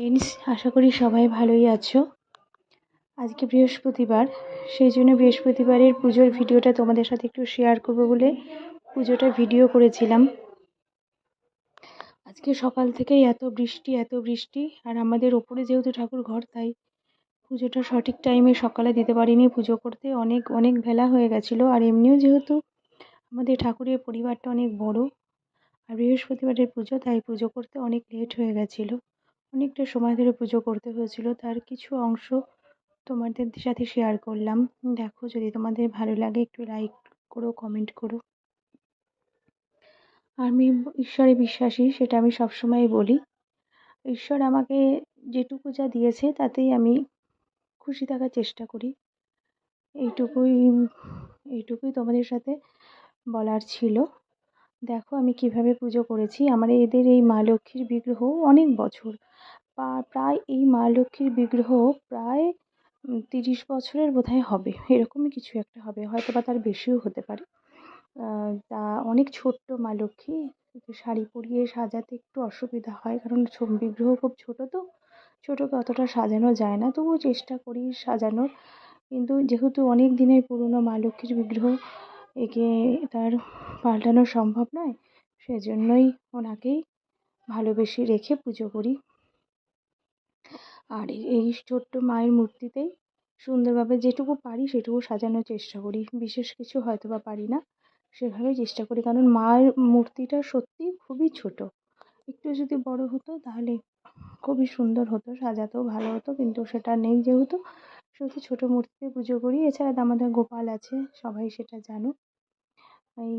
Friends আশা করি সবাই ভালোই আছো। আজকে বৃহস্পতিবার, সেই জন্য বৃহস্পতিবারের পুজোর ভিডিওটা তোমাদের সাথে একটু শেয়ার করব বলে পুজোটা ভিডিও করেছিলাম। আজকে সকাল থেকেই এত বৃষ্টি এত বৃষ্টি, আর আমাদের ওপরে যেহেতু ঠাকুর ঘর, তাই পুজোটা সঠিক টাইমে সকালে দিতে পারিনি পুজো করতে। অনেক অনেক বেলা হয়ে গেছিল, আর এমনিও যেহেতু আমাদের ঠাকুরের পরিবারটা অনেক বড়, আর বৃহস্পতিবারের পুজো, তাই পুজো করতে অনেক লেট হয়ে গেছিল। অনেকটা সময় ধরে পুজো করতে হয়েছিল। তার কিছু অংশ তোমাদের সাথে শেয়ার করলাম। দেখো যদি তোমাদের ভালো লাগে একটু লাইক করো কমেন্ট করো। আমি ঈশ্বরে বিশ্বাসী, সেটা আমি সবসময় বলি। ঈশ্বর আমাকে যেটুকু যা দিয়েছে, তাতেই আমি খুশি থাকার চেষ্টা করি। এইটুকুই এইটুকুই তোমাদের সাথে বলার ছিল। দেখো আমি কীভাবে পুজো করেছি। আমার এদের এই মা লক্ষ্মীর বিগ্রহ অনেক বছর। প্রায় এই মা লক্ষ্মীর বিগ্রহ প্রায় তিরিশ বছরের বোধহয় হবে। এরকমই কিছু একটা হবে। হয়তো বা তার বেশিও হতে পারে। তা অনেক ছোট্ট মা লক্ষ্মী। শাড়ি পরিয়ে সাজাতে একটু অসুবিধা হয়। কারণ বিগ্রহ খুব ছোটো তো। ছোটোকে অতটা সাজানো যায় না। তবুও চেষ্টা করি সাজানোর। কিন্তু যেহেতু অনেক দিনের পুরনো মা লক্ষ্মীর বিগ্রহ একে তার পাল্টানো সম্ভব নয়, সেজন্যই ওনাকেই ভালোবেসে রেখে পুজো করি। আর এই ছোট্ট মায়ের মূর্তিতেই সুন্দরভাবে যেটুকু পারি সেটুকু সাজানোর চেষ্টা করি। বিশেষ কিছু হয়তো বা পারি না, সেভাবেই চেষ্টা করি। কারণ মায়ের মূর্তিটা সত্যিই খুবই ছোট। একটু যদি বড় হতো তাহলে খুবই সুন্দর হতো, সাজাতেও ভালো হতো, কিন্তু সেটা নেই যেহেতু। শুধু ছোটো মূর্তিতে পুজো করি। এছাড়া আমাদের গোপাল আছে, সবাই সেটা জানো এই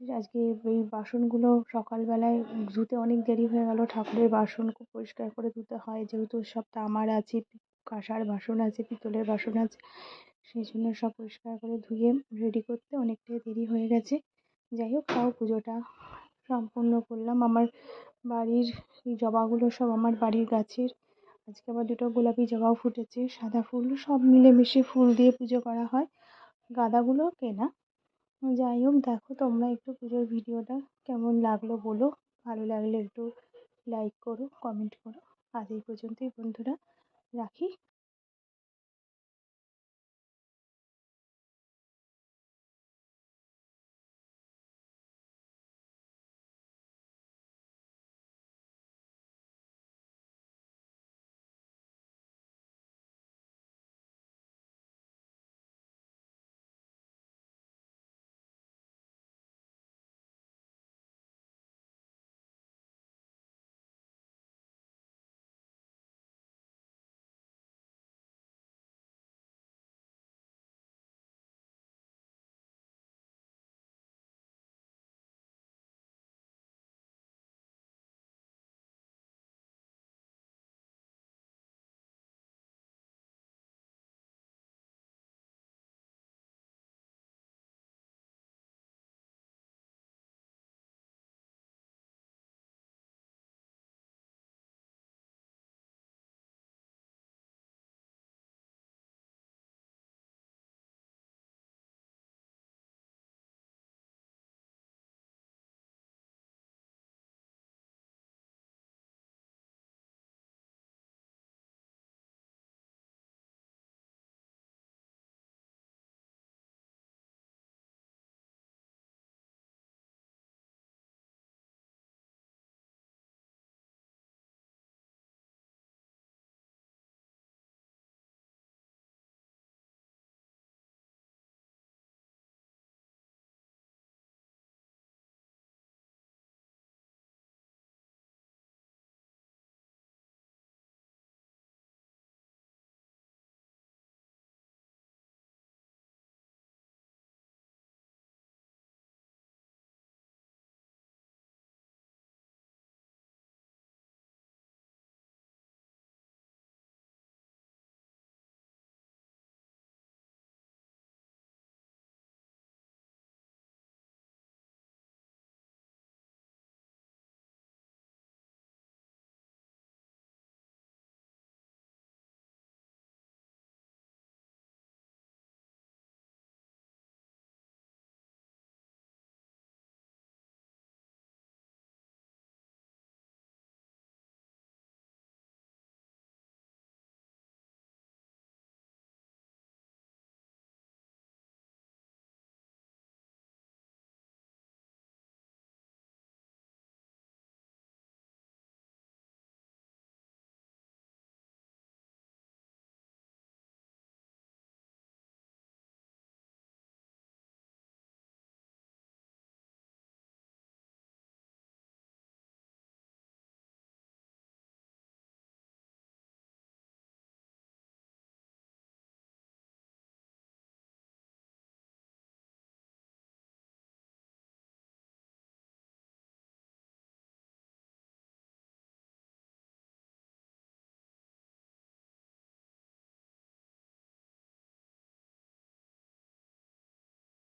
আজকে এই বাসনগুলো সকালবেলায় ধুতে অনেক দেরি হয়ে গেল। ঠাকুরের বাসন খুব পরিষ্কার করে ধুতে হয়। যেহেতু সব তামার আছে, কাঁসার বাসন আছে, পিতলের বাসন আছে, সেই জন্য সব পরিষ্কার করে ধুয়ে রেডি করতে অনেকটাই দেরি হয়ে গেছে। যাই হোক, তাও পুজোটা সম্পূর্ণ করলাম। আমার বাড়ির এই জবাগুলো সব আমার বাড়ির গাছের। আজকে আবার দুটো গোলাপি জবাও ফুটেছে, সাদা ফুল, সব মিলেমিশে ফুল দিয়ে পুজো করা হয়। গাঁদাগুলো কেনা। যাই হোক দেখো তোমরা একটু পুজোর ভিডিওটা কেমন লাগল বলো। ভালো লাগলে একটু লাইক করো কমেন্ট করো। আজ এই পর্যন্তই বন্ধুরা, রাখি।